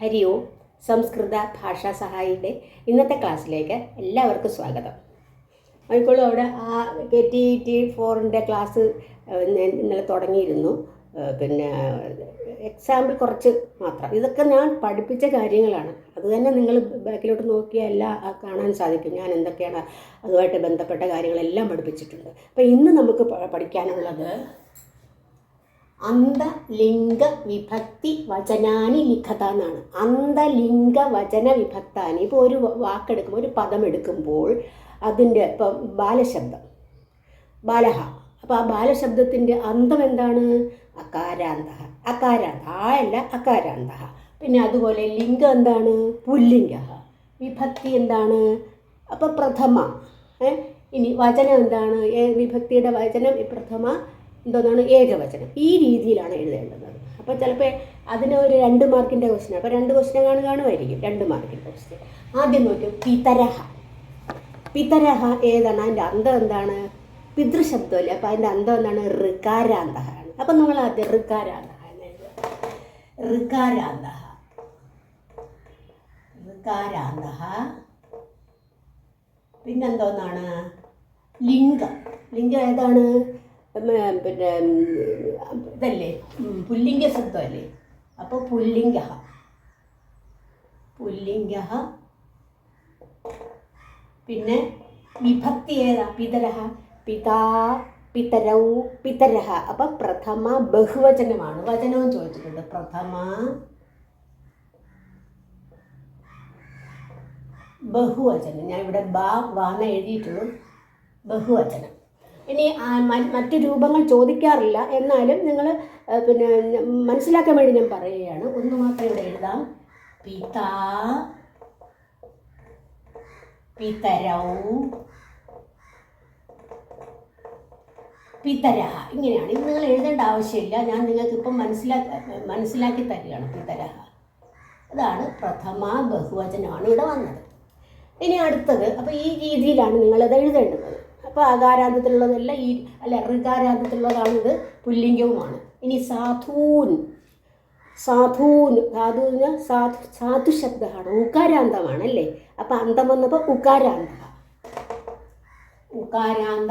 ഹരി ഓം സംസ്കൃത ഭാഷാ സഹായിയുടെ ഇന്നത്തെ ക്ലാസ്സിലേക്ക് എല്ലാവർക്കും സ്വാഗതം. ആയിക്കോളും അവിടെ ആ ടി ടി ഫോറിന്റെ ക്ലാസ് ഇന്നലെ തുടങ്ങിയിരുന്നു. പിന്നെ എക്സാമ്പിൾ കുറച്ച് മാത്രം. ഇതൊക്കെ ഞാൻ പഠിപ്പിച്ച കാര്യങ്ങളാണ്. അതുതന്നെ നിങ്ങൾ ബാക്കിലോട്ട് നോക്കിയാൽ എല്ലാം കാണാൻ സാധിക്കും. ഞാൻ എന്തൊക്കെയാണ് അതുമായിട്ട് ബന്ധപ്പെട്ട കാര്യങ്ങളെല്ലാം പഠിപ്പിച്ചിട്ടുണ്ട്. അപ്പോൾ ഇന്ന് നമുക്ക് പഠിക്കാനുള്ളത് അന്തലിംഗ വിഭക്തി വചനാനി ലിഖത എന്നാണ് അന്തലിംഗ വചന വിഭക്താനി ഇപ്പോൾ ഒരു വാക്കെടുക്കുമ്പോൾ ഒരു പദം എടുക്കുമ്പോൾ അതിന്റെ ഇപ്പം ബാലശബ്ദം. ബാലഹ. അപ്പോൾ ആ ബാലശബ്ദത്തിന്റെ അന്തം എന്താണ്? അകാരാന്ത അകാരാന്ത ആ അല്ല അകാരാന്ത പിന്നെ അതുപോലെ ലിംഗം എന്താണ്? പുല്ലിംഗ വിഭക്തി എന്താണ്? അപ്പോൾ പ്രഥമ. ഇനി വചനം എന്താണ്? വിഭക്തിയുടെ വചനം പ്രഥമ എന്തോന്നാണ് ഏകവചനം. ഈ രീതിയിലാണ് എഴുതേണ്ടത്. അപ്പോൾ ചിലപ്പോൾ അതിന് ഒരു രണ്ട് മാർക്കിന്റെ ക്വസ്റ്റ്യൻ അപ്പോൾ രണ്ട് ക്വസ്റ്റ്യൻ കാണു കാണുമായിരിക്കും. രണ്ട് മാർക്കിന്റെ ക്വസ്റ്റ്യൻ ആദ്യം നോക്കും പിതരഹ. പിതരഹ ഏതാണ്? അതിന്റെ അന്തം എന്താണ്? പിതൃശബ്ദമല്ലേ അപ്പോൾ അതിന്റെ അന്തം എന്താണ്? ഋകാരാന്തഹ ആണ്. അപ്പം നമ്മൾ ആദ്യം ഋകാരാന്തഹ എന്ന് എഴുതുക. പിന്നെന്തോന്നാണ്? ലിംഗം. ലിംഗം ഏതാണ്? പിന്നെ ഇതല്ലേ? പുല്ലിംഗ ശബ്ദമല്ലേ? അപ്പോൾ പുല്ലിംഗ. പുല്ലിംഗ. പിന്നെ വിഭക്തി ഏതാ? പിതരഹ പിതാ പിതരൗ പിതരഹ. അപ്പം പ്രഥമ ബഹുവചനമാണ്. വചനവും ചോദിച്ചിട്ടുണ്ട്. പ്രഥമ ബഹുവചനം. ഞാൻ ഇവിടെ ബാ വാന എഴുതിയിട്ടുള്ളൂ. ബഹുവചനം. ഇനി മറ്റു രൂപങ്ങൾ ചോദിക്കാറില്ല. എന്നാലും നിങ്ങൾ പിന്നെ മനസ്സിലാക്കാൻ വേണ്ടി ഞാൻ പറയുകയാണ്. ഒന്ന് മാത്രം ഇവിടെ എഴുതാം. പിതാ പിതരൗ പിതര. ഇങ്ങനെയാണ്. ഇത് നിങ്ങൾ എഴുതേണ്ട ആവശ്യമില്ല. ഞാൻ നിങ്ങൾക്ക് ഇപ്പം മനസ്സിലാക്കി മനസ്സിലാക്കി തരികയാണ്. പിതര. അതാണ് പ്രഥമ ബഹുവചനമാണ് ഇവിടെ വന്നത്. ഇനി അടുത്തത്. അപ്പോൾ ഈ രീതിയിലാണ് നിങ്ങളത് എഴുതേണ്ടത്. അപ്പോൾ അകാരാന്തത്തിലുള്ളതല്ല ഈ അല്ല ഋകാരാന്തത്തിലുള്ളതാണിത് പുല്ലിംഗവുമാണ്. ഇനി സാധൂൻ. സാധൂൻ. സാധു സാധു സാധു ശബ്ദമാണ് ഉകാരാന്തമാണ് അല്ലേ അപ്പം അന്തം വന്നപ്പോൾ ഉകാരാന്ത. ഉകാരാന്ത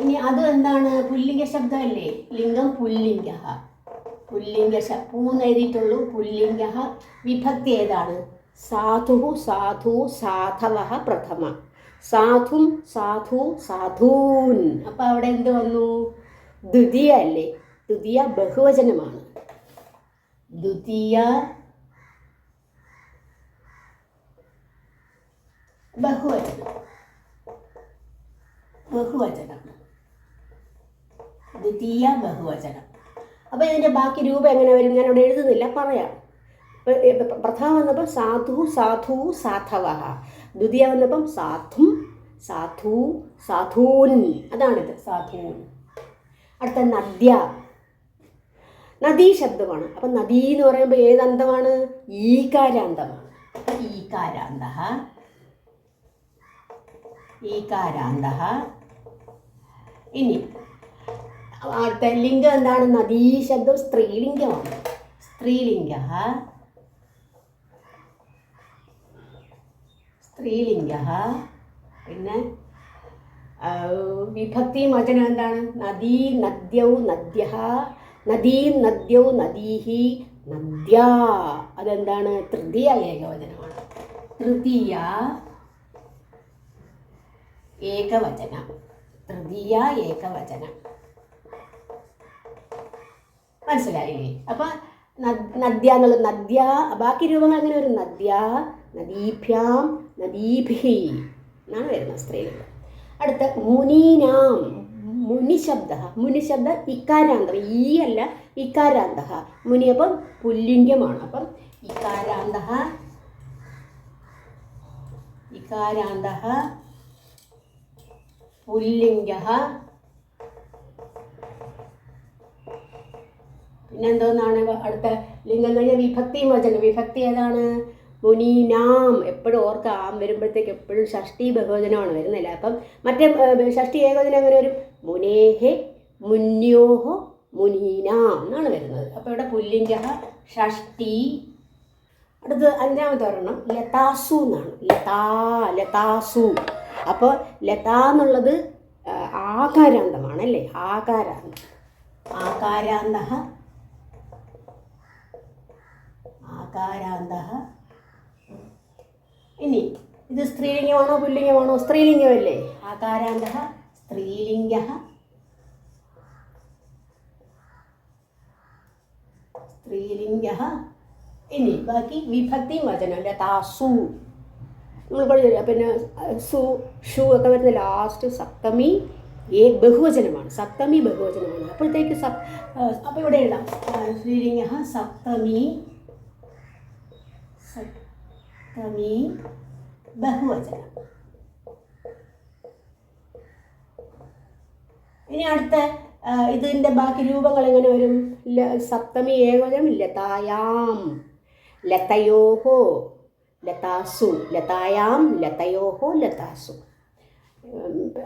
ഇനി അത് എന്താണ്? പുല്ലിംഗ ശബ്ദമല്ലേ? ലിംഗം പുല്ലിംഗ പുല്ലിംഗ ശ- പൂന്ന് എഴുതിയിട്ടുള്ളൂ. പുല്ലിംഗ വിഭക്തി ഏതാണ്? സാധു സാധു സാധവ പ്രഥമ. സാധും സാധു സാധൂൻ. അപ്പം അവിടെ എന്ത് വന്നു? ദ്വിതീയ അല്ലേ? ദ്വിതീയ ബഹുവചനമാണ്. ദ്വിതീയ ബഹുവചനം. ബഹുവചനം. ദ്വിതീയ ബഹുവചനം. അപ്പോൾ ഇതിന്റെ ബാക്കി രൂപം എങ്ങനെ വരും? ഞാൻ അവിടെ എഴുതുന്നില്ല. പറയാം. ഇപ്പൊ, ഏ, പ്ര- പ്രഥമ വന്നപ്പോൾ സാധു സാധു സാധവ. ദ്വിതീയ വന്നപ്പം സാധും സാധു സാധൂൻ. അതാണിത് സാധൂൻ. അടുത്ത നദ്യ. നദീ ശബ്ദമാണ്. അപ്പം നദി എന്ന് പറയുമ്പോൾ ഏത് അന്തമാണ്? ഈകാരാന്തമാണ്. ഈകാരാന്ത ഈകാരാന്ത ഇനി അടുത്ത ലിംഗം എന്താണ്? നദീ ശബ്ദം സ്ത്രീലിംഗമാണ്. സ്ത്രീലിംഗ സ്ത്രീലിംഗ. പിന്നെ വിഭക്തി വചനം എന്താണ്? നദീ നദ്യൗ നദ്യ നദീ നദ്യൗ നദീഹി നദ്യ. അതെന്താണ്? തൃതീയ ഏകവചനമാണ്. തൃതീയ ഏകവചനം. തൃതീയ ഏകവചനം. മനസ്സിലായില്ലേ? അപ്പം നദ്യ എന്നുള്ള നദ്യ ബാക്കി രൂപങ്ങൾ അങ്ങനെ ഒരു നദ്യ നദീഭ്യാം നദീഭി എന്നാണ് വരുന്നത് സ്ത്രീകൾ. അടുത്ത മുനീനാം. മുനിശബ്ദ. മുനിശബ്ദ ഇക്കാരാന്തം. ഈ അല്ല ഇക്കാരാന്ത. മുനി അപ്പം പുല്ലിംഗമാണ്. അപ്പം ഇക്കാരാന്ത. ഇക്കാരാന്ത. പുല്ലിംഗ. പിന്നെന്തോന്നാണ് അടുത്ത ലിംഗം കഴിഞ്ഞാൽ വിഭക്തിയും വചനം. വിഭക്തി ഏതാണ്? മുനീനാം എപ്പോഴും ഓർക്കാം വരുമ്പോഴത്തേക്ക് എപ്പോഴും ഷഷ്ടി ബഹുവചനമാണ് വരുന്നില്ല. അപ്പം മറ്റേ ഷഷ്ടി ഏകോചനം അങ്ങനെ വരും? മുനേഹെ മുന്യോഹോ മുനീനാം എന്നാണ് വരുന്നത്. അപ്പോൾ ഇവിടെ പുല്ലിംഗ ഷഷ്ടി അടുത്ത് അഞ്ചാമത്തെ ഒരെണ്ണം ലതാസു എന്നാണ്. ലതാ ലതാസു. അപ്പോൾ ലത എന്നുള്ളത് ആ, ആകാരാന്തമാണ് അല്ലേ ആകാരാന്തം. ആകാരാന്ത ആകാരാന്ത ഇനി ഇത് സ്ത്രീലിംഗമാണോ പുല്ലിംഗമാണോ? സ്ത്രീലിംഗമല്ലേ? ആകാരാന്ത സ്ത്രീലിംഗ. സ്ത്രീലിംഗ. ഇനി ബാക്കി വിഭക്തി വചനം താസു നമ്മൾ പഠിച്ചില്ല പിന്നെ സു ഷു ഒക്കെ വരുന്ന ലാസ്റ്റ് സപ്തമി ഏ ബഹുവചനമാണ്. സപ്തമി ബഹുവചനമാണ്. അപ്പോഴത്തേക്ക് സപ് അപ്പോൾ ഇവിടെ എഴുതാം. സപ്തമി സപ്തമി ബഹുവചനം ഇനി അടുത്ത ഇതിന്റെ ബാക്കി രൂപങ്ങൾ എങ്ങനെ വരും? സപ്തമി ഏകവചനം ലതായാം. ലതയോഹോ ലതാസു. ലതായാം ലതയോഹോ ലതാസു.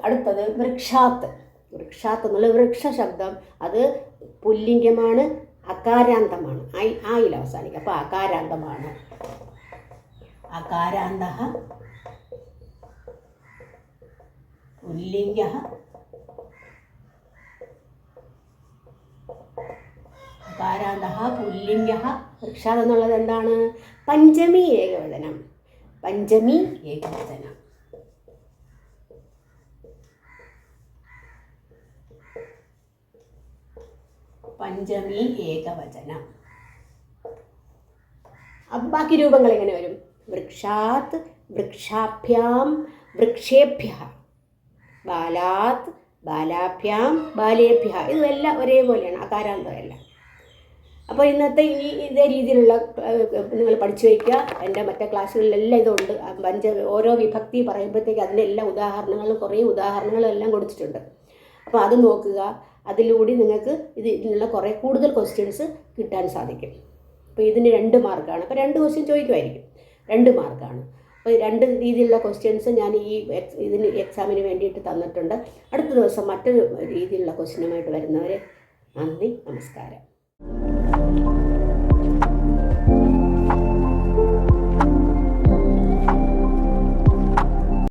അടുത്തത് വൃക്ഷാത്ത്. വൃക്ഷാത്ത് എന്നുള്ള വൃക്ഷ ശബ്ദം അത് പുല്ലിംഗമാണ് അകാരാന്തമാണ്. ആയി ആയിൽ അവസാനിക്കും. അപ്പോൾ അകാരാന്തമാണ്. അകാരാന്ത പുല്ലിംഗ അകാരാന്ത പുല്ലിംഗ വൃക്ഷാദ് എന്നുള്ളത് എന്താണ്? പഞ്ചമി ഏകവചനം. പഞ്ചമി ഏകവചനം. പഞ്ചമി ഏകവചനം. ബാക്കി രൂപങ്ങൾ എങ്ങനെ വരും? വൃക്ഷാത് വൃക്ഷാഭ്യാം വൃക്ഷേഭ്യ. ബാലാത് ബാലാഭ്യാം ബാലേഭ്യ. ഇതെല്ലാം ഒരേപോലെയാണ് അകാരാന്തമെല്ലാം അപ്പോൾ ഇന്നത്തെ ഈ ഇതേ രീതിയിലുള്ള നിങ്ങൾ പഠിച്ചു വയ്ക്കുക. എന്റെ മറ്റേ ക്ലാസ്സുകളിലെല്ലാം ഇതുണ്ട്. പഞ്ച ഓരോ വിഭക്തി പറയുമ്പോഴത്തേക്ക് അതിന്റെ എല്ലാ ഉദാഹരണങ്ങളും കുറേ ഉദാഹരണങ്ങളും എല്ലാം കൊടുത്തിട്ടുണ്ട്. അപ്പോൾ അത് നോക്കുക. അതിലൂടെ നിങ്ങൾക്ക് ഇത് ഇതിനുള്ള കുറേ കൂടുതൽ ക്വസ്റ്റ്യൻസ് കിട്ടാൻ സാധിക്കും. അപ്പോൾ ഇതിന് രണ്ട് മാർക്കാണ് അപ്പോൾ രണ്ട് ക്വസ്റ്റ്യൻ ചോദിക്കുമായിരിക്കും. രണ്ട് മാർക്കാണ്. അപ്പോൾ രണ്ട് രീതിയിലുള്ള ക്വസ്റ്റ്യൻസ് ഞാൻ ഈ ഇതിന് എക്സാമിന് വേണ്ടിയിട്ട് തന്നിട്ടുണ്ട്. അടുത്ത ദിവസം മറ്റൊരു രീതിയിലുള്ള ക്വസ്റ്റ്യനുമായിട്ട് വരുന്നവരെ നന്ദി നമസ്കാരം.